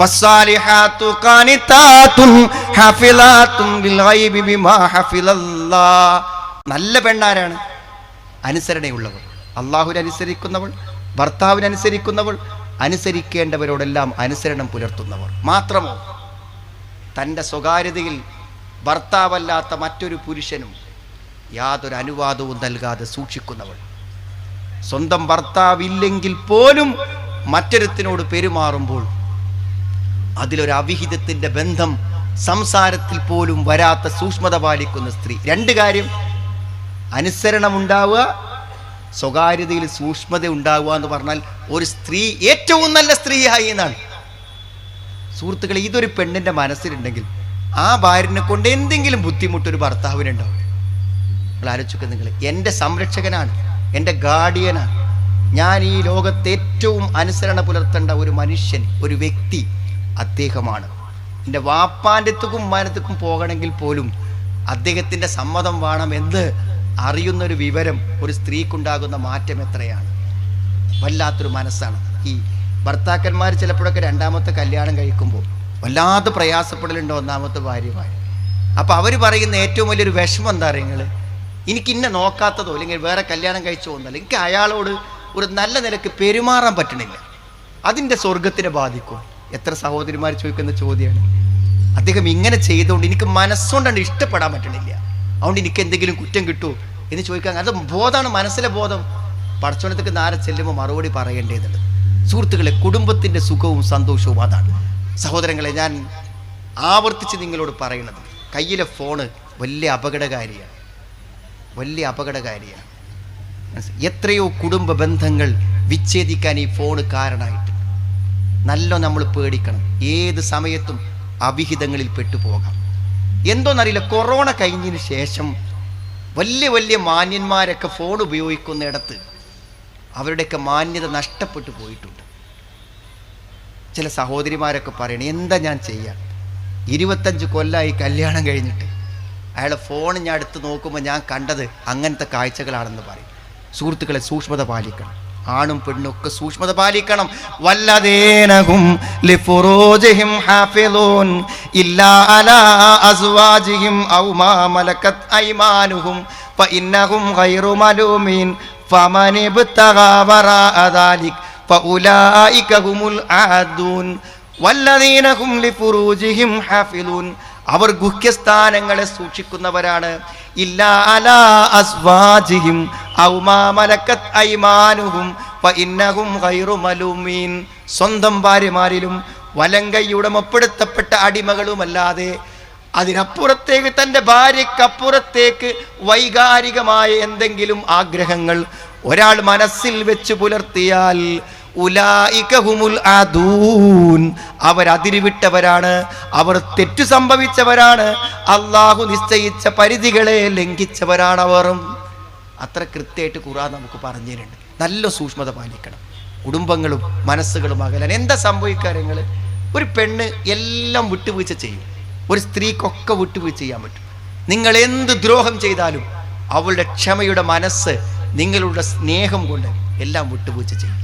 فالصالحات قانتات حافظات بالغيب بما حفظ الله നല്ല പെണ്ണാരാണ് അനുസരണയുള്ളവൾ അള്ളാഹുവിനെ അനുസരിക്കുന്നവൾ ഭർത്താവിനെ അനുസരിക്കുന്നവൾ അനുസരിക്കേണ്ടവരോടെല്ലാം അനുസരണം പുലർത്തുന്നവർ മാത്രമോ തൻ്റെ സ്വകാര്യതയിൽ ഭർത്താവല്ലാത്ത മറ്റൊരു പുരുഷനും യാതൊരു അനുവാദവും നൽകാതെ സൂക്ഷിക്കുന്നവൾ സ്വന്തം ഭർത്താവില്ലെങ്കിൽ പോലും മറ്റൊരുത്തിനോട് പെരുമാറുമ്പോൾ അതിലൊരു അവിഹിതത്തിന്റെ ബന്ധം സംസാരത്തിൽ പോലും വരാത്ത സൂക്ഷ്മത പാലിക്കുന്ന സ്ത്രീ. രണ്ട് കാര്യം. അനുസരണമുണ്ടാവുക സ്വകാര്യതയിൽ സൂക്ഷ്മത ഉണ്ടാവുക എന്ന് പറഞ്ഞാൽ ഒരു സ്ത്രീ ഏറ്റവും നല്ല സ്ത്രീയായി എന്നാണ്. സുഹൃത്തുക്കളെ ഇതൊരു പെണ്ണിന്റെ മനസ്സിലുണ്ടെങ്കിൽ ആ ഭാര്യനെ കൊണ്ട് എന്തെങ്കിലും ബുദ്ധിമുട്ടൊരു ഭർത്താവിനുണ്ടാവും. നിങ്ങൾ ആലോചിക്കുക നിങ്ങൾ എന്റെ സംരക്ഷകനാണ് എന്റെ ഗാർഡിയനാണ്. ഞാൻ ഈ ലോകത്ത് ഏറ്റവും അനുസരണ പുലർത്തേണ്ട ഒരു മനുഷ്യൻ ഒരു വ്യക്തി അദ്ദേഹമാണ്. എന്റെ വാപ്പാന്റെത്തുക്കും ഉമ്മാനത്തുക്കും പോകണമെങ്കിൽ പോലും അദ്ദേഹത്തിന്റെ സമ്മതം വേണമെന്ന് അറിയുന്നൊരു വിവരം ഒരു സ്ത്രീക്കുണ്ടാകുന്ന മാറ്റം എത്രയാണ്? വല്ലാത്തൊരു മനസ്സാണ്. ഈ ഭർത്താക്കന്മാർ ചിലപ്പോഴൊക്കെ രണ്ടാമത്തെ കല്യാണം കഴിക്കുമ്പോൾ വല്ലാത്ത പ്രയാസപ്പെടലുണ്ട് ഒന്നാമത്തെ ഭാര്യമാര്. അപ്പോൾ അവർ പറയുന്ന ഏറ്റവും വലിയൊരു വിഷമം എന്താ പറയുക എനിക്ക് ഇന്നെ നോക്കാത്തതോ അല്ലെങ്കിൽ വേറെ കല്യാണം കഴിച്ചോ ഒന്നല്ല എനിക്ക് അയാളോട് ഒരു നല്ല നിലയ്ക്ക് പെരുമാറാൻ പറ്റണില്ല. അതിന്റെ സ്വർഗത്തിനെ ബാധിക്കും എത്ര സഹോദരിമാർ ചോദിക്കുന്ന ചോദ്യമാണ്. അദ്ദേഹം ഇങ്ങനെ ചെയ്തുകൊണ്ട് എനിക്ക് മനസ്സുകൊണ്ടാണ് ഇഷ്ടപ്പെടാൻ പറ്റണില്ല. അതുകൊണ്ട് എനിക്ക് എന്തെങ്കിലും കുറ്റം കിട്ടുമോ എന്ന് ചോദിക്കാൻ അത് ബോധമാണ് മനസ്സിലെ ബോധം. പടച്ചോണത്തേക്ക് നാരെ ചെല്ലുമ്പോൾ മറുപടി പറയേണ്ടതുണ്ട്. സുഹൃത്തുക്കളെ കുടുംബത്തിന്റെ സുഖവും സന്തോഷവും അതാണ്. സഹോദരങ്ങളെ ഞാൻ ആവർത്തിച്ച് നിങ്ങളോട് പറയണത് കയ്യിലെ ഫോണ് വലിയ അപകടകാരിയാണ്. വലിയ അപകടകാരിയാണ്. എത്രയോ കുടുംബ ബന്ധങ്ങൾ വിച്ഛേദിക്കാൻ ഈ ഫോണ് കാരണമായിട്ട്. നല്ല നമ്മൾ പേടിക്കണം. ഏത് സമയത്തും അവിഹിതങ്ങളിൽ പെട്ടുപോകാം. എന്തോന്നറിയില്ല കൊറോണ കഴിഞ്ഞതിന് ശേഷം വലിയ വലിയ മാന്യന്മാരൊക്കെ ഫോൺ ഉപയോഗിക്കുന്നിടത്ത് അവരുടെയൊക്കെ മാന്യത നഷ്ടപ്പെട്ടു പോയിട്ടുണ്ട്. ചില സഹോദരിമാരൊക്കെ പറയണേ എന്താ ഞാൻ ചെയ്യാം? ഇരുപത്തഞ്ച് കൊല്ലമായി കല്യാണം കഴിഞ്ഞിട്ട്. അയാളെ ഫോൺ ഞാൻ എടുത്ത് നോക്കുമ്പോൾ ഞാൻ കണ്ടത് അങ്ങനത്തെ കാഴ്ചകളാണെന്ന് പറയും. സുഹൃത്തുക്കളെ സൂക്ഷ്മത പാലിക്കണം. ആണും പെണ്ണും ഒക്കെ സൂക്ഷ്മത പാലിക്കണം. വല്ലതേനഹും ലിഫുറൂജിഹിം ഹാഫിലൂൻ ഇല്ലാ അസ്വാജിഹിം ഔ മാ മലക്കത് ഐമാനുഹും ഫഇന്നഹും ആദൂൻ ലിഫുറൂജിഹിം ഹാഫിലൂൻ അവർ ഗുഹ്യസ്ഥാനങ്ങളെ സൂക്ഷിക്കുന്നവരാണ്. ഇല്ലാ അലാ അസ്വാജിഹിം സ്വന്തം ഭാര്യമാരിലും വലങ്കൈ ഉടമപ്പെടുത്തപ്പെട്ട അടിമകളുമല്ലാതെ അതിനപ്പുറത്തേക്ക് തന്റെ ഭാര്യക്കപ്പുറത്തേക്ക് വൈകാരികമായ എന്തെങ്കിലും ആഗ്രഹങ്ങൾ ഒരാൾ മനസ്സിൽ വെച്ച് പുലർത്തിയാൽ അവർ അതിരുവിട്ടവരാണ് അവർ തെറ്റു സംഭവിച്ചവരാണ് അള്ളാഹു നിശ്ചയിച്ച പരിധികളെ ലംഘിച്ചവരാണ് അവർ അത്ര കൃത്യമായിട്ട് ഖുറാൻ നമുക്ക് പറഞ്ഞു തരുന്നുണ്ട് നല്ല സൂക്ഷ്മത പാലിക്കണം. കുടുംബങ്ങളും മനസ്സുകളും അകലാൻ എന്താ സംഭവിക്കാര്യങ്ങൾ? ഒരു പെണ്ണ് എല്ലാം വിട്ടുവീഴ്ച ചെയ്യും. ഒരു സ്ത്രീക്കൊക്കെ വിട്ടുവീഴ്ച ചെയ്യാൻ പറ്റും. നിങ്ങൾ എന്ത് ദ്രോഹം ചെയ്താലും അവളുടെ ക്ഷമയുടെ മനസ്സ് നിങ്ങളുടെ സ്നേഹം കൊണ്ട് എല്ലാം വിട്ടുവീഴ്ച ചെയ്യും.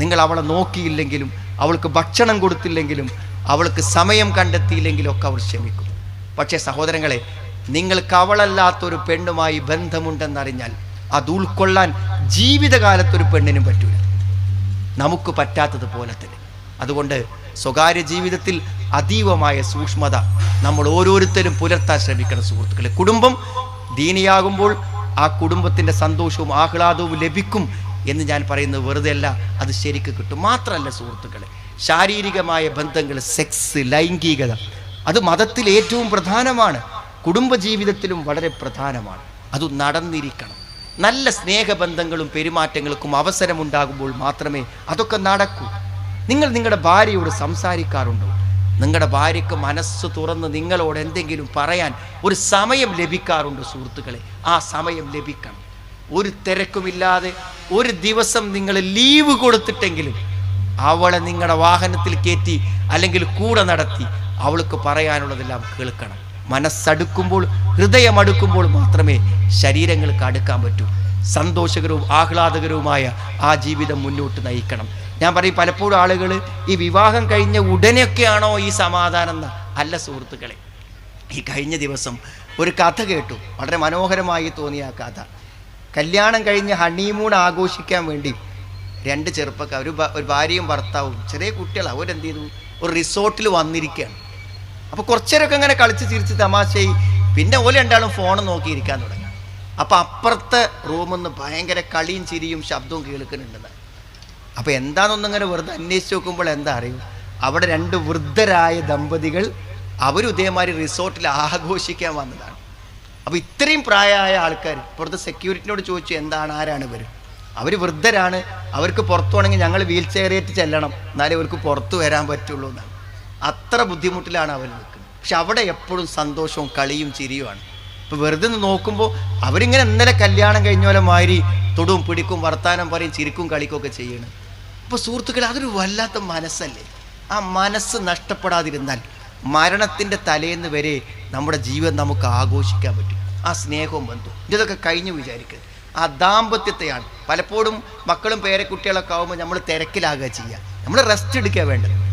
നിങ്ങൾ അവളെ നോക്കിയില്ലെങ്കിലും അവൾക്ക് ഭക്ഷണം കൊടുത്തില്ലെങ്കിലും അവൾക്ക് സമയം കണ്ടെത്തിയില്ലെങ്കിലും ഒക്കെ അവൾ ക്ഷമിക്കും. പക്ഷേ സഹോദരങ്ങളെ നിങ്ങൾക്ക് അവളല്ലാത്തൊരു പെണ്ണുമായി ബന്ധമുണ്ടെന്നറിഞ്ഞാൽ അത് ഉൾക്കൊള്ളാൻ ജീവിതകാലത്തൊരു പെണ്ണിനും പറ്റൂല. നമുക്ക് പറ്റാത്തത് പോലെ തന്നെ. അതുകൊണ്ട് സ്വകാര്യ ജീവിതത്തിൽ അതീവമായ സൂക്ഷ്മത നമ്മൾ ഓരോരുത്തരും പുലർത്താൻ ശ്രമിക്കണം സുഹൃത്തുക്കളെ. കുടുംബം ദീനിയാകുമ്പോൾ ആ കുടുംബത്തിന്റെ സന്തോഷവും ആഹ്ലാദവും ലഭിക്കും എന്ന് ഞാൻ പറയുന്നത് വെറുതെ അല്ല അത് ശരിക്ക് കിട്ടും. മാത്രമല്ല സുഹൃത്തുക്കളെ ശാരീരികമായ ബന്ധങ്ങൾ സെക്സ് ലൈംഗികത അത് മതത്തിൽ ഏറ്റവും പ്രധാനമാണ്. കുടുംബജീവിതത്തിലും വളരെ പ്രധാനമാണ്. അത് നടന്നിരിക്കണം. നല്ല സ്നേഹബന്ധങ്ങളും പെരുമാറ്റങ്ങൾക്കും അവസരമുണ്ടാകുമ്പോൾ മാത്രമേ അതൊക്കെ നടക്കൂ. നിങ്ങൾ നിങ്ങളുടെ ഭാര്യയോട് സംസാരിക്കാറുണ്ടോ? നിങ്ങളുടെ ഭാര്യയ്ക്ക് മനസ്സ് തുറന്ന് നിങ്ങളോട് എന്തെങ്കിലും പറയാൻ ഒരു സമയം ലഭിക്കാറുണ്ട് സുഹൃത്തുക്കളെ? ആ സമയം ലഭിക്കണം. ഒരു തിരക്കുമില്ലാതെ ഒരു ദിവസം നിങ്ങൾ ലീവ് കൊടുത്തിട്ടെങ്കിലും അവളെ നിങ്ങളുടെ വാഹനത്തിൽ കയറ്റി അല്ലെങ്കിൽ കൂടെ നടത്തി അവൾക്ക് പറയാനുള്ളതെല്ലാം കേൾക്കണം. മനസ്സടുക്കുമ്പോൾ ഹൃദയമടുക്കുമ്പോൾ മാത്രമേ ശരീരങ്ങൾക്ക് അടുക്കാൻ പറ്റൂ. സന്തോഷകരവും ആഹ്ലാദകരവുമായ ആ ജീവിതം മുന്നോട്ട് നയിക്കണം. ഞാൻ പറയും പലപ്പോഴും ആളുകൾ ഈ വിവാഹം കഴിഞ്ഞ ഉടനെയൊക്കെയാണോ ഈ സമാധാനം അല്ല സുഹൃത്തുക്കളെ ഈ കഴിഞ്ഞ ദിവസം ഒരു കഥ കേട്ടു. വളരെ മനോഹരമായി തോന്നിയ ആ കഥ. കല്യാണം കഴിഞ്ഞ് ഹണിമൂൺ ആഘോഷിക്കാൻ വേണ്ടി രണ്ട് ചെറുപ്പക്കാർ ഒരു ഭാര്യയും ഭർത്താവും ചെറിയ കുട്ടികളാണ് അവരെന്ത് ചെയ്തു? ഒരു റിസോർട്ടിൽ വന്നിരിക്കുകയാണ്. അപ്പോൾ കുറച്ചേരൊക്കെ ഇങ്ങനെ കളിച്ച് ചിരിച്ച് തമാശയായി. പിന്നെ ഓല രണ്ടാളും ഫോൺ നോക്കിയിരിക്കാൻ തുടങ്ങി. അപ്പോൾ അപ്പുറത്തെ റൂമിൽ നിന്ന് ഭയങ്കര കളിയും ചിരിയും ശബ്ദവും കേൾക്കുന്നുണ്ടെന്ന്. അപ്പോൾ എന്താണെന്നൊന്നും ഇങ്ങനെ വെറുതെ അന്വേഷിച്ച് നോക്കുമ്പോൾ എന്താ അറിയൂ? അവിടെ രണ്ട് വൃദ്ധരായ ദമ്പതികൾ അവരും ഇതേമാതിരി റിസോർട്ടിൽ ആഘോഷിക്കാൻ വന്നതാണ്. അപ്പോൾ ഇത്രയും പ്രായമായ ആൾക്കാർ പുറത്ത് സെക്യൂരിറ്റിനോട് ചോദിച്ചു എന്താണ് ആരാണ് ഇവർ അവർ വൃദ്ധരാണ് അവർക്ക് പുറത്തു വേണമെങ്കിൽ ഞങ്ങൾ വീൽ ചെയറേറ്റ് ചെല്ലണം. എന്നാലേ അവർക്ക് പുറത്തു വരാൻ പറ്റുള്ളൂ എന്നാണ്. അത്ര ബുദ്ധിമുട്ടിലാണ് അവൻ നിൽക്കുന്നത്. പക്ഷെ അവിടെ എപ്പോഴും സന്തോഷവും കളിയും ചിരിയുമാണ്. ഇപ്പം വെറുതെ നോക്കുമ്പോൾ അവരിങ്ങനെ ഇന്നലെ കല്യാണം കഴിഞ്ഞ പോലെ മാതിരി തൊടും പിടിക്കും വർത്താനം പറയും ചിരിക്കും കളിക്കും ഒക്കെ ചെയ്യണം. അപ്പോൾ സുഹൃത്തുക്കളെ അതൊരു വല്ലാത്ത മനസ്സല്ലേ? ആ മനസ്സ് നഷ്ടപ്പെടാതിരുന്നാൽ മരണത്തിന്റെ തലേന്ന് വരെ നമ്മുടെ ജീവൻ നമുക്ക് ആഘോഷിക്കാൻ പറ്റും. ആ സ്നേഹവും ബന്ധവും. ഇതൊക്കെ കഴിഞ്ഞു വിചാരിക്കരുത്. ആ ദാമ്പത്യത്തെയാണ്. പലപ്പോഴും മക്കളും പേരക്കുട്ടികളൊക്കെ ആകുമ്പോൾ നമ്മൾ തിരക്കിലാകുക ചെയ്യുക നമ്മൾ റെസ്റ്റ് എടുക്കുക വേണ്ടത്.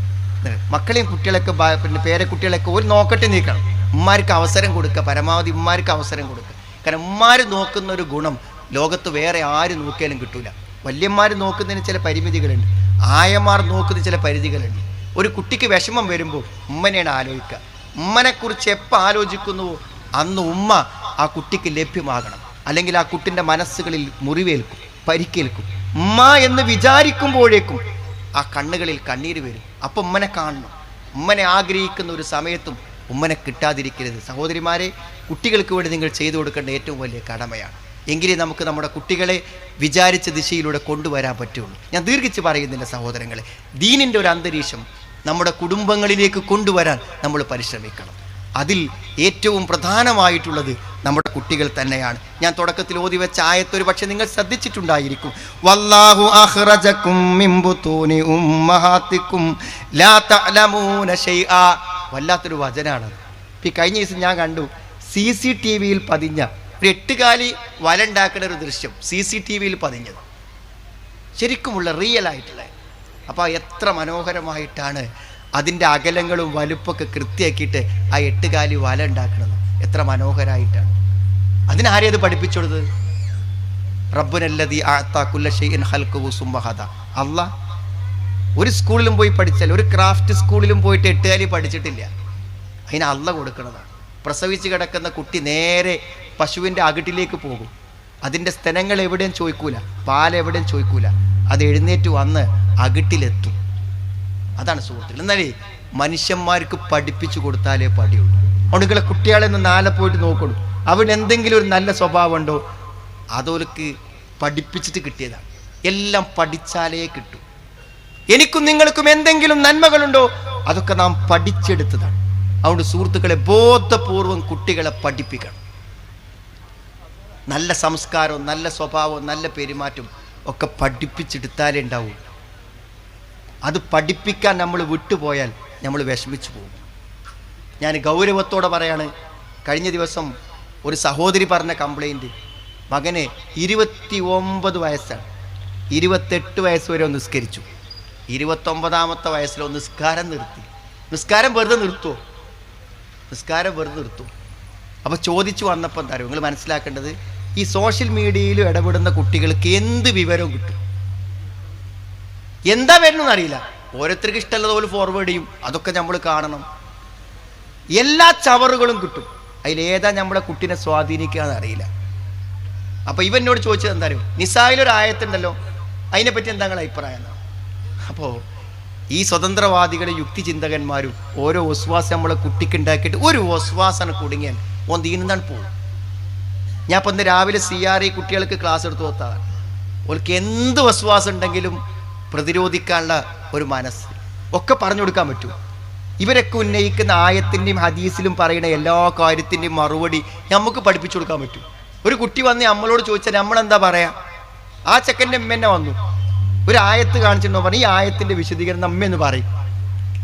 മക്കളെയും കുട്ടികളൊക്കെ പിന്നെ പേരക്കുട്ടികളൊക്കെ ഒരു നോക്കട്ടെ നീക്കണം. ഉമ്മമാർക്ക് അവസരം കൊടുക്കുക. പരമാവധി ഉമ്മമാർക്ക് അവസരം കൊടുക്കുക. കാരണം ഉമ്മമാർ നോക്കുന്ന ഒരു ഗുണം ലോകത്ത് വേറെ ആര് നോക്കിയാലും കിട്ടൂല. വല്യന്മാർ നോക്കുന്നതിന് ചില പരിമിതികളുണ്ട്. ആയമാർ നോക്കുന്ന ചില പരിധികളുണ്ട്. ഒരു കുട്ടിക്ക് വിഷമം വരുമ്പോൾ ഉമ്മനെയാണ് ആലോചിക്കുക. ഉമ്മനെക്കുറിച്ച് എപ്പോൾ ആലോചിക്കുന്നുവോ അന്ന് ഉമ്മ ആ കുട്ടിക്ക് ലഭ്യമാകണം. അല്ലെങ്കിൽ ആ കുട്ടിന്റെ മനസ്സുകളിൽ മുറിവേൽക്കും പരിക്കേൽക്കും. ഉമ്മ എന്ന് വിചാരിക്കുമ്പോഴേക്കും ആ കണ്ണുകളിൽ കണ്ണീര് വരും. അപ്പം ഉമ്മനെ കാണണം. ഉമ്മനെ ആഗ്രഹിക്കുന്ന ഒരു സമയത്തും ഉമ്മനെ കിട്ടാതിരിക്കരുത്. സഹോദരിമാരെ കുട്ടികൾക്ക് വേണ്ടി നിങ്ങൾ ചെയ്തു കൊടുക്കേണ്ട ഏറ്റവും വലിയ കടമയാണ്. എങ്കിലേ നമുക്ക് നമ്മുടെ കുട്ടികളെ വിചാരിച്ച ദിശയിലൂടെ കൊണ്ടുവരാൻ പറ്റുള്ളൂ. ഞാൻ ദീർഘിച്ച് പറയുന്നില്ല സഹോദരങ്ങളെ. ദീനിന്റെ ഒരു അന്തരീക്ഷം നമ്മുടെ കുടുംബങ്ങളിലേക്ക് കൊണ്ടുവരാൻ നമ്മൾ പരിശ്രമിക്കണം. അതിൽ ഏറ്റവും പ്രധാനമായിട്ടുള്ളത് നമ്മുടെ കുട്ടികൾ തന്നെയാണ്. ഞാൻ തുടക്കത്തിൽ ഓതി വെച്ച ആയത്തൊരു പക്ഷെ നിങ്ങൾ ശ്രദ്ധിച്ചിട്ടുണ്ടായിരിക്കും. വല്ലാഹു അഹ്റജക്കും ഉമ്മഹാത്തിക്കും ലാ തഅലമൂന വല്ലാത്തൊരു വചനാണത്. ഈ കഴിഞ്ഞ ദിവസം ഞാൻ കണ്ടു സി സി ടി വിയിൽ പതിഞ്ഞ ഒരു എട്ടുകാലി വലണ്ടാക്കുന്ന ഒരു ദൃശ്യം സി സി ടി വിയിൽ പതിഞ്ഞത്. ശരിക്കുമുള്ള റിയൽ ആയിട്ടുള്ള അപ്പോൾ എത്ര മനോഹരമായിട്ടാണ് അതിന്റെ അകലങ്ങളും വലുപ്പൊക്കെ കൃത്യമാക്കിയിട്ട് ആ എട്ടുകാലി വല ഉണ്ടാക്കുന്നത് എത്ര മനോഹരായിട്ടാണ്. അതിനാരെ അത് പഠിപ്പിച്ചു കൊടുത്തത്? റബ്ബുനല്ലതി ആത്താക്കുല്ല ഷെയ്ൻ ഹൽക്കു സുംബഹദ അല്ല ഒരു സ്കൂളിലും പോയി പഠിച്ചാൽ ഒരു ക്രാഫ്റ്റ് സ്കൂളിലും പോയിട്ട് എട്ടുകാലി പഠിച്ചിട്ടില്ല. അതിന് അല്ല കൊടുക്കുന്നതാണ് പ്രസവിച്ച് കിടക്കുന്ന കുട്ടി നേരെ പശുവിന്റെ അകിട്ടിലേക്ക് പോകും. അതിന്റെ സ്ഥലങ്ങൾ എവിടെയും ചോദിക്കൂല പാലെവിടെയും ചോദിക്കൂല. അത് എഴുന്നേറ്റ് വന്ന് അകിട്ടിലെത്തും. അതാണ് സുഹൃത്തുക്കൾ എന്നാലേ മനുഷ്യന്മാർക്ക് പഠിപ്പിച്ചു കൊടുത്താലേ പടിയുള്ളൂ. അതുകൊണ്ട് കുട്ടികളെ ഒന്ന് നാളെ പോയിട്ട് നോക്കുള്ളൂ അവിടെ എന്തെങ്കിലും ഒരു നല്ല സ്വഭാവം ഉണ്ടോ? അതോർക്ക് പഠിപ്പിച്ചിട്ട് കിട്ടിയതാണ്. എല്ലാം പഠിച്ചാലേ കിട്ടൂ. എനിക്കും നിങ്ങൾക്കും എന്തെങ്കിലും നന്മകളുണ്ടോ? അതൊക്കെ നാം പഠിച്ചെടുത്തതാണ്. അതുകൊണ്ട് സുഹൃത്തുക്കളെ ബോധപൂർവം കുട്ടികളെ പഠിപ്പിക്കണം. നല്ല സംസ്കാരവും നല്ല സ്വഭാവവും നല്ല പെരുമാറ്റവും ഒക്കെ പഠിപ്പിച്ചെടുത്താലേ ഉണ്ടാവൂ അത് പഠിപ്പിക്കാൻ നമ്മൾ വിട്ടുപോയാൽ നമ്മൾ വിഷമിച്ചു പോകും. ഞാൻ ഗൗരവത്തോടെ പറയാണ് കഴിഞ്ഞ ദിവസം ഒരു സഹോദരി പറഞ്ഞ കംപ്ലൈന്റ് മകനെ ഇരുപത്തി ഒമ്പത് വയസ്സാണ്. ഇരുപത്തെട്ട് വയസ്സ് വരെ ഒന്ന് നിസ്കരിച്ചു. ഇരുപത്തൊമ്പതാമത്തെ ഒന്ന് നിസ്കാരം നിർത്തി. നിസ്കാരം വെറുതെ നിർത്തുമോ നിസ്കാരം വെറുതെ നിർത്തുമോ അപ്പോൾ ചോദിച്ചു വന്നപ്പോൾ എന്താ നിങ്ങൾ മനസ്സിലാക്കേണ്ടത് ഈ സോഷ്യൽ മീഡിയയിൽ ഇടപെടുന്ന കുട്ടികൾക്ക് എന്ത് വിവരവും കിട്ടും? എന്താ വരണമെന്ന് അറിയില്ല. ഓരോരുത്തർക്ക് ഇഷ്ടമുള്ളതുപോലെ ഫോർവേഡ് ചെയ്യും. അതൊക്കെ നമ്മൾ കാണണം. എല്ലാ ചവറുകളും കിട്ടും. അതിലേതാ നമ്മളെ കുട്ടീനെ സ്വാധീനിക്കുകയെന്ന് അറിയില്ല. അപ്പോൾ ഇവനോട് ചോദിച്ചത് എന്താ അറിയും? നിസായിലൊരു ആയത്തുണ്ടല്ലോ. അതിനെപ്പറ്റി എന്താ നിങ്ങളുടെ അഭിപ്രായം? അപ്പോ അപ്പോൾ ഈ സ്വതന്ത്രവാദികളും യുക്തിചിന്തകന്മാരും ഓരോ ഒസ്വാസം നമ്മളെ കുട്ടിക്ക് ഉണ്ടാക്കിയിട്ട് ഒരു ഒസ്വാസന കുടുങ്ങിയാൽ ഓൻ തീർന്നാണ് പോകും. ഞാൻ ഇപ്പം ഇന്ന് രാവിലെ സി ആർ ഐ കുട്ടികൾക്ക് ക്ലാസ് എടുത്തു കൊടുത്തതാണ് ഓൾക്ക് എന്ത് വസ്വാസം ഉണ്ടെങ്കിലും പ്രതിരോധിക്കാനുള്ള ഒരു മനസ്സ്. ഒക്കെ പറഞ്ഞു കൊടുക്കാൻ പറ്റൂ. ഇവരൊക്കെ ഉന്നയിക്കുന്ന ആയത്തിന്റെയും ഹദീസിലും പറയുന്ന എല്ലാ കാര്യത്തിന്റെയും മറുപടി നമുക്ക് പഠിപ്പിച്ചു കൊടുക്കാൻ പറ്റും. ഒരു കുട്ടി വന്ന് നമ്മളോട് ചോദിച്ചാൽ നമ്മളെന്താ പറയാ? ആ ചെക്കന്റെ അമ്മ തന്നെ വന്നു. ഒരു ആയത്ത് കാണിച്ചിട്ടുണ്ടോ? പറഞ്ഞു ഈ ആയത്തിന്റെ വിശദീകരണം അമ്മ എന്ന് പറയും.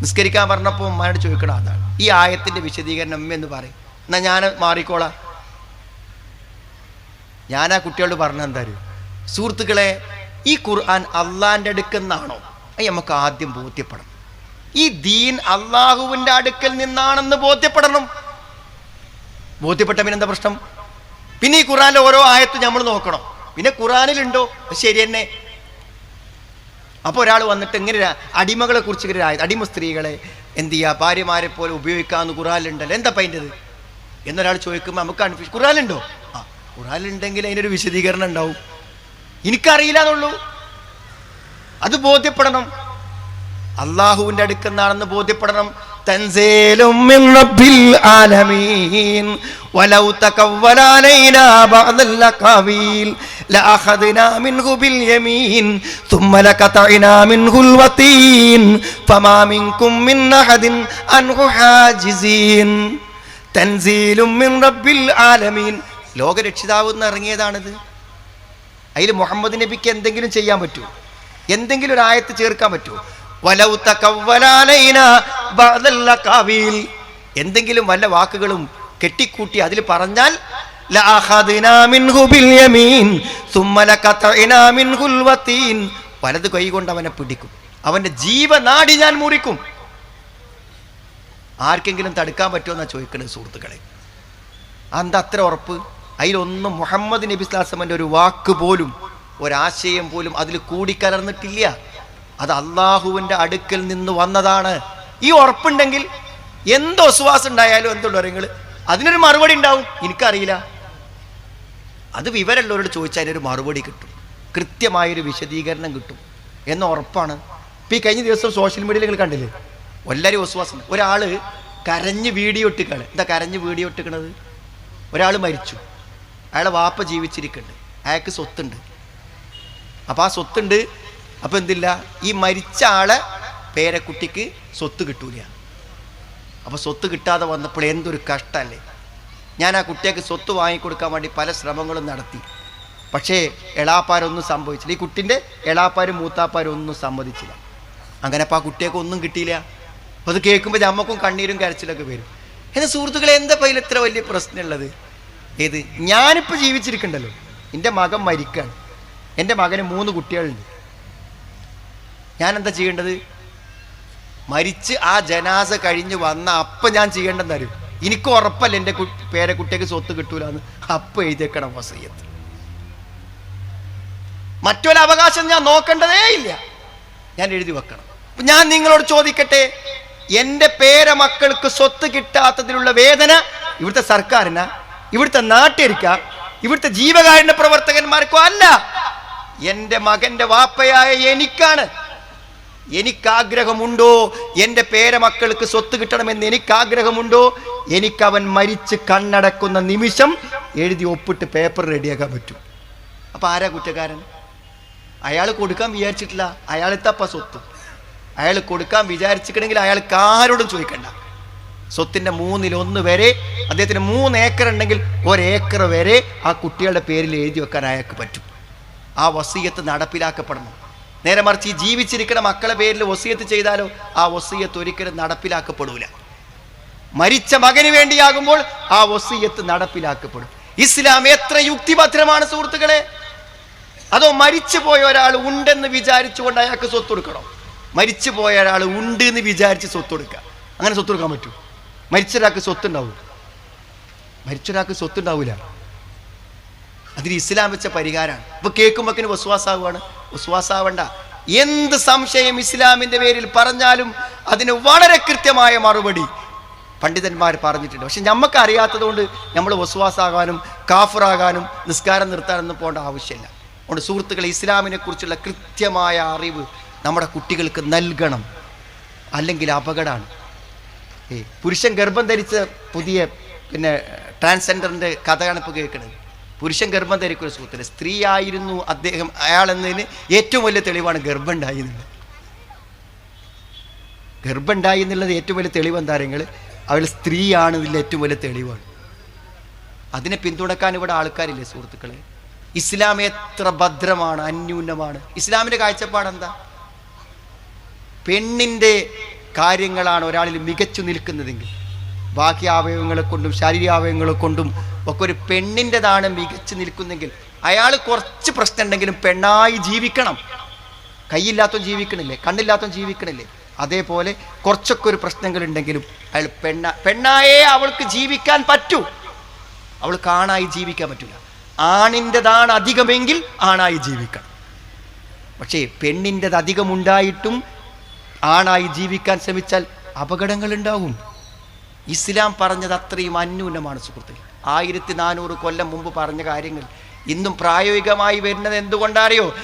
നിസ്കരിക്കാൻ പറഞ്ഞപ്പോൾ അമ്മയോട് ചോദിക്കണം അതാണ്. ഈ ആയത്തിന്റെ വിശദീകരണം അമ്മ എന്ന് പറയും. എന്നാൽ ഞാൻ മാറിക്കോളാം. ഞാൻ ആ കുട്ടികളോട് പറഞ്ഞെന്താ? സുഹൃത്തുക്കളെ ഈ ഖുർആൻ അള്ളാന്റെ അടുക്കുന്നാണോ? അത് നമുക്ക് ആദ്യം ബോധ്യപ്പെടണം. ഈ ദീൻ അള്ളാഹുവിന്റെ അടുക്കൽ നിന്നാണെന്ന് ബോധ്യപ്പെടണം. ബോധ്യപ്പെട്ട പിന്നെ എന്താ പ്രശ്നം? പിന്നെ ഈ ഖുറാനിലെ ഓരോ ആയത്ത് നമ്മൾ നോക്കണം. പിന്നെ ഖുറാനിലുണ്ടോ ശരി തന്നെ. അപ്പോൾ ഒരാൾ വന്നിട്ട് ഇങ്ങനെ അടിമകളെ കുറിച്ച് ഇങ്ങനെ അടിമ സ്ത്രീകളെ എന്ത് ചെയ്യുക ഭാര്യമാരെ പോലെ ഉപയോഗിക്കാമെന്ന് ഖുറാനിലുണ്ടല്ലോ എന്താ പൈന്റെത് എന്നൊരാൾ ചോദിക്കുമ്പോൾ നമുക്ക് കൺഫ്യൂഷൻ ഖുറാനുണ്ടോ ആ ഖുറാനുണ്ടെങ്കിൽ അതിനൊരു വിശദീകരണം ഉണ്ടാവും. എനിക്കറിയില്ല എന്നുള്ളൂ അത് ബോധ്യപ്പെടണം അള്ളാഹുവിന്റെ അടുക്കുന്നാണെന്ന് ബോധ്യപ്പെടണം തൻസീലും മിൻ റബ്ബിൽ ആലമീൻ വലൗ തകവ്വല അലൈനാ ബഅദൽ അഖാവീൽ ലഅഖദ്നാ മിൻഹു ബിൽ യമീൻ ثم لقطعنا منه الوتين فما منكم من أحد عنه حاجزين തൻസീലും മിൻ റബ്ബിൽ ആലമീൻ ലോകരക്ഷിതാവ് എന്ന് ഇറങ്ങിയതാണിത് അതിൽ മുഹമ്മദ് നബിക്ക് എന്തെങ്കിലും ചെയ്യാൻ പറ്റൂ എന്തെങ്കിലും ഒരു ആയത്ത് ചേർക്കാൻ പറ്റൂ എന്തെങ്കിലും വല്ല വാക്കുകളും കെട്ടിക്കൂട്ടി അതിൽ പറഞ്ഞാൽ വലത് കൈകൊണ്ട് അവനെ പിടിക്കും. അവന്റെ ജീവനാടി ഞാൻ മുറിക്കും. ആർക്കെങ്കിലും തടുക്കാൻ പറ്റുമെന്നാണ് ചോദിക്കുന്നത് സുഹൃത്തുക്കളെ? അന്ത അത്ര ഉറപ്പ്? അതിലൊന്നും മുഹമ്മദ് നബി സ്ലാസമന്റെ ഒരു വാക്ക് പോലും ഒരാശയം പോലും അതിൽ കൂടിക്കലർന്നിട്ടില്ല. അത് അള്ളാഹുവിന്റെ അടുക്കൽ നിന്ന് വന്നതാണ്. ഈ ഉറപ്പുണ്ടെങ്കിൽ എന്തോ ഒസ്വാസം ഉണ്ടായാലും നിങ്ങൾ അതിനൊരു മറുപടി ഉണ്ടാവും. എനിക്കറിയില്ല. അത് വിവരമുള്ളവരോട് ചോദിച്ചാൽ അതിനൊരു മറുപടി കിട്ടും. കൃത്യമായൊരു വിശദീകരണം കിട്ടും. എന്ന ഉറപ്പാണ്. ഇപ്പം ഈ കഴിഞ്ഞ ദിവസം സോഷ്യൽ മീഡിയയിൽ നിങ്ങൾ കണ്ടില്ലേ? എല്ലാവരും ഒസ്വാസം ഒരാൾ കരഞ്ഞ് വീഡിയോ ഇട്ടിക്കാണ് എന്താ കരഞ്ഞ് വീഡിയോ ഇട്ടിക്കണത് ഒരാൾ മരിച്ചു. അയാളെ വാപ്പ ജീവിച്ചിരിക്കുന്നുണ്ട് അയാൾക്ക് സ്വത്തുണ്ട്. അപ്പോൾ ആ സ്വത്തുണ്ട്. അപ്പോൾ എന്തില്ല? ഈ മരിച്ച ആളെ പേരക്കുട്ടിക്ക് സ്വത്ത് കിട്ടൂല. അപ്പോൾ സ്വത്ത് കിട്ടാതെ വന്നപ്പോൾ എന്തൊരു കഷ്ടമല്ലേ ഞാൻ ആ കുട്ടിക്ക് സ്വത്ത് വാങ്ങിക്കൊടുക്കാൻ വേണ്ടി പല ശ്രമങ്ങളും നടത്തി. പക്ഷേ എളാപ്പാരൊന്നും സംഭവിച്ചില്ല. ഈ കുട്ടിന്റെ എളാപ്പാരും മൂത്താപ്പാരും ഒന്നും സമ്മതിച്ചില്ല. അങ്ങനെ അപ്പോൾ ആ കുട്ടിയൊക്കെ ഒന്നും കിട്ടിയില്ല. അപ്പോൾ അത് കേൾക്കുമ്പോൾ നമ്മക്കും കണ്ണീരും കരച്ചിലൊക്കെ വരും. എന്നാൽ സുഹൃത്തുക്കളെ എന്താ പയ്യിൽ ഇത്ര വലിയ പ്രശ്നമുള്ളത്? ഏത്? ഞാനിപ്പോൾ ജീവിച്ചിരിക്കണ്ടല്ലോ. എന്റെ മകൻ മരിക്കാണ്. എന്റെ മകന് മൂന്ന് കുട്ടികളുണ്ട്. ഞാൻ എന്താ ചെയ്യേണ്ടത്? മരിച്ച് ആ ജനാസ കഴിഞ്ഞ് വന്ന അപ്പം ഞാൻ ചെയ്യേണ്ടെന്ന് അറിയും. എനിക്ക് ഉറപ്പല്ല എന്റെ പേരെ പേരക്കുട്ടിക്ക് സ്വത്ത് കിട്ടൂല എന്ന് അപ്പം എഴുതിയേക്കണം വസയ്യത്ത് മറ്റൊരു അവകാശം ഞാൻ നോക്കേണ്ടതേ ഇല്ല. ഞാൻ എഴുതി വെക്കണം. ഞാൻ നിങ്ങളോട് ചോദിക്കട്ടെ? എന്റെ പേരമക്കൾക്ക് സ്വത്ത് കിട്ടാത്തതിലുള്ള വേദന ഇവിടുത്തെ സർക്കാരിനാ? ഇവിടുത്തെ നാട്ടുകാർക്ക ഇവിടുത്തെ ജീവകാരുണ്യ പ്രവർത്തകന്മാർക്കോ അല്ല. എന്റെ മകന്റെ വാപ്പയായ എനിക്കാണ്. എനിക്കാഗ്രഹമുണ്ടോ? എന്റെ പേരമക്കൾക്ക് സ്വത്ത് കിട്ടണമെന്ന് എനിക്കാഗ്രഹമുണ്ടോ? എനിക്കവൻ മരിച്ച് കണ്ണടക്കുന്ന നിമിഷം എഴുതി ഒപ്പിട്ട് പേപ്പർ റെഡിയാക്കാൻ പറ്റും. അപ്പൊ ആരാ കുറ്റക്കാരൻ? അയാൾ കൊടുക്കാൻ വിചാരിച്ചിട്ടില്ല. അയാൾ എത്തപ്പ സ്വത്ത്. അയാൾ കൊടുക്കാൻ വിചാരിച്ചിട്ടുണ്ടെങ്കിൽ അയാൾക്ക് ആരോടും ചോദിക്കണ്ട. സ്വത്തിന്റെ മൂന്നിലൊന്ന് വരെ അദ്ദേഹത്തിന് മൂന്ന് ഏക്കർ ഉണ്ടെങ്കിൽ ഒരേക്കർ വരെ ആ കുട്ടികളുടെ പേരിൽ എഴുതി വെക്കാൻ അയാൾക്ക് പറ്റും. ആ വസീയത്ത് നടപ്പിലാക്കപ്പെടണം. നേരെ മറിച്ച് ഈ ജീവിച്ചിരിക്കുന്ന മക്കളെ പേരിൽ വസീയത്ത് ചെയ്താലോ ആ വസീയത്ത് ഒരിക്കലും നടപ്പിലാക്കപ്പെടൂല. മരിച്ച മകന് വേണ്ടിയാകുമ്പോൾ ആ വസീയത്ത് നടപ്പിലാക്കപ്പെടും. ഇസ്ലാം എത്ര യുക്തിഭദ്രമാണ് സുഹൃത്തുക്കളെ? അതോ മരിച്ചു പോയ ഒരാൾ ഉണ്ടെന്ന് വിചാരിച്ചുകൊണ്ട് അയാൾക്ക് സ്വത്ത് കൊടുക്കണം? മരിച്ചു പോയ ഒരാൾ ഉണ്ട് എന്ന് വിചാരിച്ച് സ്വത്ത് കൊടുക്കുക. അങ്ങനെ സ്വത്ത് കൊടുക്കാൻ പറ്റൂ. മരിച്ച ഒരാൾക്ക് സ്വത്ത് ഉണ്ടാവും മരിച്ച ഒരാൾക്ക് സ്വത്ത് ഉണ്ടാവില്ല അതിന് ഇസ്ലാം വെച്ച പരിഹാരമാണ് ഇപ്പൊ കേൾക്കുമ്പോക്കിന് വസ്വാസാവുകയാണ് വസ്വാസാവണ്ട എന്ത് സംശയം ഇസ്ലാമിന്റെ പേരിൽ പറഞ്ഞാലും അതിന് വളരെ കൃത്യമായ മറുപടി പണ്ഡിതന്മാർ പറഞ്ഞിട്ടുണ്ട്. പക്ഷെ നമുക്ക് അറിയാത്തത് കൊണ്ട് നമ്മൾ വസ്വാസാകാനും കാഫറാകാനും നിസ്കാരം നിർത്താനൊന്നും പോകേണ്ട ആവശ്യമില്ല. അതുകൊണ്ട് സുഹൃത്തുക്കളെ ഇസ്ലാമിനെ കുറിച്ചുള്ള കൃത്യമായ അറിവ് നമ്മുടെ കുട്ടികൾക്ക് നൽകണം. അല്ലെങ്കിൽ അപകടമാണ്. പുരുഷൻ ഗർഭം ധരിച്ച പുതിയ പിന്നെ ട്രാൻസ്ജെൻഡറിന്റെ കഥയാണ് ഇപ്പോൾ കേൾക്കുന്നത് പുരുഷൻ ഗർഭം ധരിക്കുന്ന സുഹൃത്തിന് സ്ത്രീ ആയിരുന്നു അദ്ദേഹം അയാൾ എന്നതിന് ഏറ്റവും വലിയ തെളിവാണ് ഗർഭം ഉണ്ടായി എന്നുള്ളത്. ഗർഭം ഉണ്ടായി എന്നുള്ളത് ഏറ്റവും വലിയ തെളിവ് എന്താ നിങ്ങൾ അവൾ സ്ത്രീയാണ് ഇതിൽ ഏറ്റവും വലിയ തെളിവാണ്. അതിനെ പിന്തുണക്കാൻ ഇവിടെ ആൾക്കാരില്ലേ സുഹൃത്തുക്കളെ? ഇസ്ലാം എത്ര ഭദ്രമാണ് അന്യൂനമാണ്. ഇസ്ലാമിന്റെ കാഴ്ചപ്പാട് എന്താ പെണ്ണിന്റെ കാര്യങ്ങളാണ് ഒരാളിൽ മികച്ചു നിൽക്കുന്നതെങ്കിൽ ബാക്കി അവയവങ്ങളെ കൊണ്ടും ശാരീരിക അവയവങ്ങളെ കൊണ്ടും ഒക്കെ ഒരു പെണ്ണിന്റെതാണ് മികച്ചു നിൽക്കുന്നെങ്കിൽ അയാൾ കുറച്ച് പ്രശ്നം ഉണ്ടെങ്കിലും പെണ്ണായി ജീവിക്കണം. കൈയില്ലാത്തവൻ ജീവിക്കണില്ലേ? കണ്ണില്ലാത്തവൻ ജീവിക്കണില്ലേ? അതേപോലെ കുറച്ചൊക്കെ ഒരു പ്രശ്നങ്ങളുണ്ടെങ്കിലും അയാൾ പെണ്ണ പെണ്ണായേ അവൾക്ക് ജീവിക്കാൻ പറ്റൂ. അവൾ കാണായി ജീവിക്കാൻ പറ്റില്ല ആണിന്റെതാണ് അധികമെങ്കിൽ ആണായി ജീവിക്കണം. പക്ഷേ പെണ്ണിന്റെത് അധികമുണ്ടായിട്ടും ആണായി ജീവിക്കാൻ ശ്രമിച്ചാൽ അപകടങ്ങൾ ഉണ്ടാവും ഇസ്ലാം പറഞ്ഞത് അത്രയും അന്യൂനമാണ് സുഹൃത്തുക്കൾ ആയിരത്തി നാനൂറ് കൊല്ലം മുമ്പ് പറഞ്ഞ കാര്യങ്ങൾ ഇന്നും പ്രായോഗികമായി വരുന്നത് എന്തുകൊണ്ടറിയോ?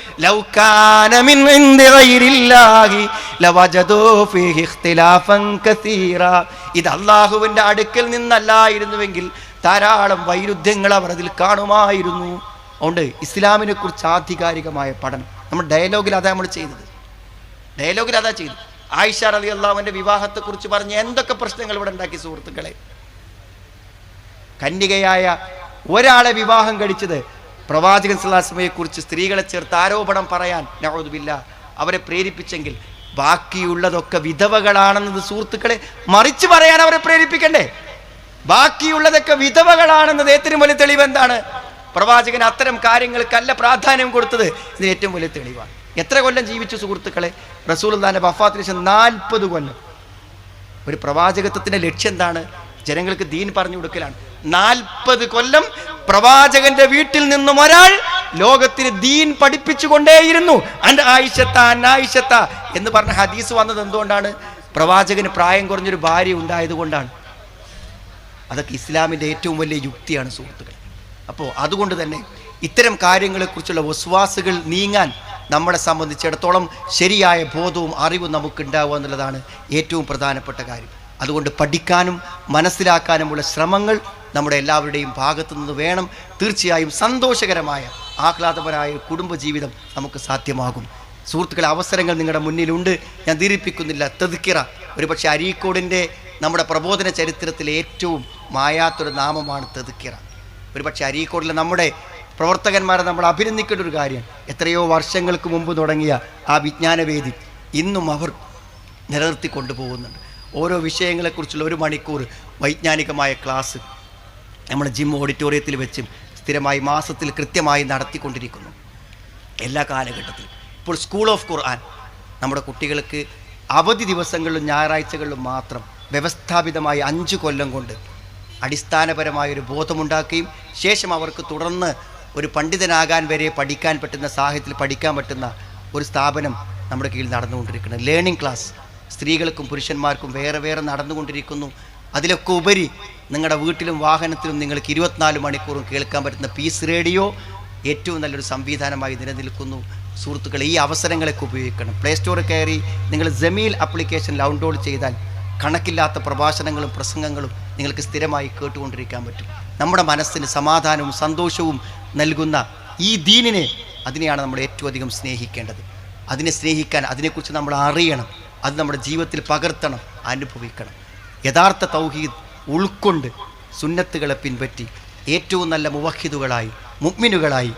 ഇത് അള്ളാഹുവിന്റെ അടുക്കൽ നിന്നല്ലായിരുന്നുവെങ്കിൽ ധാരാളം വൈരുദ്ധ്യങ്ങൾ അവർ അതിൽ കാണുമായിരുന്നു. അതുകൊണ്ട് ഇസ്ലാമിനെ കുറിച്ച് ആധികാരികമായ പഠനം. നമ്മൾ ഡയലോഗിൽ അതാ നമ്മൾ ചെയ്തത്. ഡയലോഗിൽ അതാ ചെയ്തു ആയിഷ അലി അള്ളാഹുവിന്റെ വിവാഹത്തെക്കുറിച്ച് പറഞ്ഞ് എന്തൊക്കെ പ്രശ്നങ്ങൾ ഇവിടെ ഉണ്ടാക്കി സുഹൃത്തുക്കളെ? കന്യകയായ ഒരാളെ വിവാഹം കഴിച്ചത് പ്രവാചകൻ സുല്ലാസ്മയെ കുറിച്ച് സ്ത്രീകളെ ചേർത്ത് ആരോപണം പറയാൻ ഞാൻ അവരെ പ്രേരിപ്പിച്ചെങ്കിൽ ബാക്കിയുള്ളതൊക്കെ വിധവകളാണെന്നത് സുഹൃത്തുക്കളെ മറിച്ച് പറയാൻ അവരെ പ്രേരിപ്പിക്കണ്ടേ? ബാക്കിയുള്ളതൊക്കെ വിധവകളാണെന്നത് ഏറ്റവും വലിയ തെളിവ് എന്താണ്? പ്രവാചകൻ അത്തരം കാര്യങ്ങൾക്കല്ല പ്രാധാന്യം കൊടുത്തത്. ഇതിന് ഏറ്റവും വലിയ തെളിവാണ്. എത്ര കൊല്ലം ജീവിച്ചു സുഹൃത്തുക്കളെ? റസൂൽദാന്റെ വഫാത്തിന് ശേഷം നാൽപ്പത് കൊല്ലം. ഒരു പ്രവാചകത്വത്തിന്റെ ലക്ഷ്യം എന്താണ്? ജനങ്ങൾക്ക് ദീൻ പറഞ്ഞു കൊടുക്കലാണ്. നാൽപ്പത് കൊല്ലം പ്രവാചകന്റെ വീട്ടിൽ നിന്നും ഒരാൾ ലോകത്തിന് ദീൻ പഠിപ്പിച്ചുകൊണ്ടേയിരുന്നു. കൊണ്ടേയിരുന്നു ആയിഷത്ത അന്നായിഷത്ത എന്ന് പറഞ്ഞ ഹദീസ് വന്നത് എന്തുകൊണ്ടാണ്? പ്രവാചകന് പ്രായം കുറഞ്ഞൊരു ഭാര്യ ഉണ്ടായത് കൊണ്ടാണ്. അതൊക്കെ ഇസ്ലാമിന്റെ ഏറ്റവും വലിയ യുക്തിയാണ് സുഹൃത്തുക്കൾ അപ്പോൾ അതുകൊണ്ട് തന്നെ ഇത്തരം കാര്യങ്ങളെക്കുറിച്ചുള്ള വസ്വാസുകൾ നീങ്ങാൻ നമ്മളെ സംബന്ധിച്ചിടത്തോളം ശരിയായ ബോധവും അറിവും നമുക്കുണ്ടാവുക എന്നുള്ളതാണ് ഏറ്റവും പ്രധാനപ്പെട്ട കാര്യം. അതുകൊണ്ട് പഠിക്കാനും മനസ്സിലാക്കാനുമുള്ള ശ്രമങ്ങൾ നമ്മുടെ എല്ലാവരുടെയും ഭാഗത്തു നിന്ന് വേണം. തീർച്ചയായും സന്തോഷകരമായ ആഹ്ലാദപരമായ കുടുംബജീവിതം നമുക്ക് സാധ്യമാകും. സുഹൃത്തുക്കളെ അവസരങ്ങൾ നിങ്ങളുടെ മുന്നിലുണ്ട്. ഞാൻ ദീർഘിപ്പിക്കുന്നില്ല തെതുക്കിറ ഒരുപക്ഷെ അരീക്കോടിന്റെ നമ്മുടെ പ്രബോധന ചരിത്രത്തിലെ ഏറ്റവും മായാത്തൊരു നാമമാണ് തെതുക്കിറ ഒരുപക്ഷെ അരീക്കോടിലെ നമ്മുടെ പ്രവർത്തകന്മാരെ നമ്മൾ അഭിനന്ദിക്കേണ്ട ഒരു കാര്യം. എത്രയോ വർഷങ്ങൾക്ക് മുമ്പ് തുടങ്ങിയ ആ വിജ്ഞാനവേദി ഇന്നും അവർ നിലനിർത്തി കൊണ്ടുപോകുന്നുണ്ട്. ഓരോ വിഷയങ്ങളെക്കുറിച്ചുള്ള ഒരു മണിക്കൂർ വൈജ്ഞാനികമായ ക്ലാസ് നമ്മൾ ജിം ഓഡിറ്റോറിയത്തിൽ വെച്ചും സ്ഥിരമായി മാസത്തിൽ കൃത്യമായി നടത്തിക്കൊണ്ടിരിക്കുന്നു. എല്ലാ കാലഘട്ടത്തിലും. ഇപ്പോൾ സ്കൂൾ ഓഫ് ഖുർആൻ നമ്മുടെ കുട്ടികൾക്ക് അവധി ദിവസങ്ങളിലും ഞായറാഴ്ചകളിലും മാത്രം വ്യവസ്ഥാപിതമായി അഞ്ച് കൊല്ലം കൊണ്ട് അടിസ്ഥാനപരമായൊരു ബോധമുണ്ടാക്കുകയും ശേഷം അവർക്ക് തുടർന്ന് ഒരു പണ്ഡിതനാകാൻ വരെ പഠിക്കാൻ പറ്റുന്ന സാഹിത്യത്തിൽ പഠിക്കാൻ പറ്റുന്ന ഒരു സ്ഥാപനം നമ്മുടെ കീഴിൽ നടന്നുകൊണ്ടിരിക്കുന്നത്. ലേണിംഗ് ക്ലാസ് സ്ത്രീകൾക്കും പുരുഷന്മാർക്കും വേറെ വേറെ നടന്നുകൊണ്ടിരിക്കുന്നു. അതിലൊക്കെ ഉപരി നിങ്ങളുടെ വീട്ടിലും വാഹനത്തിലും നിങ്ങൾക്ക് ഇരുപത്തിനാല് മണിക്കൂറും കേൾക്കാൻ പറ്റുന്ന പീസ് റേഡിയോ ഏറ്റവും നല്ലൊരു സംവിധാനമായി നിലനിൽക്കുന്നു. സുഹൃത്തുക്കൾ ഈ അവസരങ്ങളൊക്കെ ഉപയോഗിക്കണം. പ്ലേ സ്റ്റോറിൽ കയറി നിങ്ങൾ ജമീൽ ആപ്ലിക്കേഷൻ ഡൗൺലോഡ് ചെയ്താൽ കണക്കില്ലാത്ത പ്രഭാഷണങ്ങളും പ്രസംഗങ്ങളും നിങ്ങൾക്ക് സ്ഥിരമായി കേട്ടുകൊണ്ടിരിക്കാൻ പറ്റും. നമ്മുടെ മനസ്സിന് സമാധാനവും സന്തോഷവും നൽകുന്ന ഈ ദീനിനെ അതിനെയാണ് നമ്മൾ ഏറ്റവും അധികം സ്നേഹിക്കേണ്ടത്. അതിനെ സ്നേഹിക്കാൻ അതിനെക്കുറിച്ച് നമ്മൾ അറിയണം അത് നമ്മുടെ ജീവിതത്തിൽ പകർത്തണം അനുഭവിക്കണം. യഥാർത്ഥ തൗഹീദ് ഉൾക്കൊണ്ട് സുന്നത്തുകളെ പിൻപറ്റി ഏറ്റവും നല്ല മുവഹിദുകളായി മുഗ്മിനുകളായി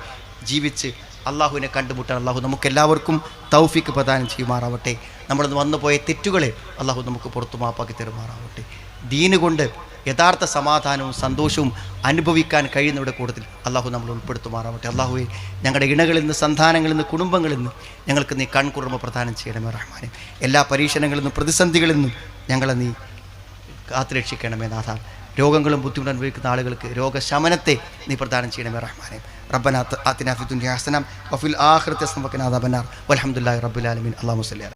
ജീവിച്ച് അള്ളാഹുവിനെ കണ്ടുമുട്ടാൻ അള്ളാഹു നമുക്ക് എല്ലാവർക്കും തൗഫിക്ക് പ്രദാനം ചെയ്യുമാറാവട്ടെ. നമ്മൾ വന്നുപോയ തെറ്റുകളെ അള്ളാഹു നമുക്ക് പുറത്തു മാപ്പാക്കി തരുമാറാവട്ടെ. ദീന് കൊണ്ട് യഥാർത്ഥ സമാധാനവും സന്തോഷവും അനുഭവിക്കാൻ കഴിയുന്നവരുടെ കൂട്ടത്തിൽ അള്ളാഹു നമ്മൾ ഉൾപ്പെടുത്തുമാറാവട്ടെ. അള്ളാഹുവെ ഞങ്ങളുടെ ഇണകളിൽ നിന്ന് സന്താനങ്ങളിൽ നിന്ന് കുടുംബങ്ങളിൽ നിന്ന് ഞങ്ങൾക്ക് നീ കൺകുറുമ പ്രദാനം ചെയ്യണമേ റഹ്മാനെ. എല്ലാ പരീക്ഷണങ്ങളിൽ നിന്നും പ്രതിസന്ധികളിൽ നിന്നും ഞങ്ങളെ നീ കാത്തുരക്ഷിക്കണമേ നാഥ. രോഗങ്ങളും ബുദ്ധിമുട്ട് അനുഭവിക്കുന്ന ആളുകൾക്ക് രോഗശമനത്തെ നീ പ്രദാനം ചെയ്യണമേ റഹ്മാനെ. റബ്ബനാത്ത് ആതിനാ ഫി ദുനിയ ഹസന വഫിൽ ആഖിറതി ഹസന ബനാർ ആലമീൻ. അല്ലാഹു സ്വല്ലി അലാ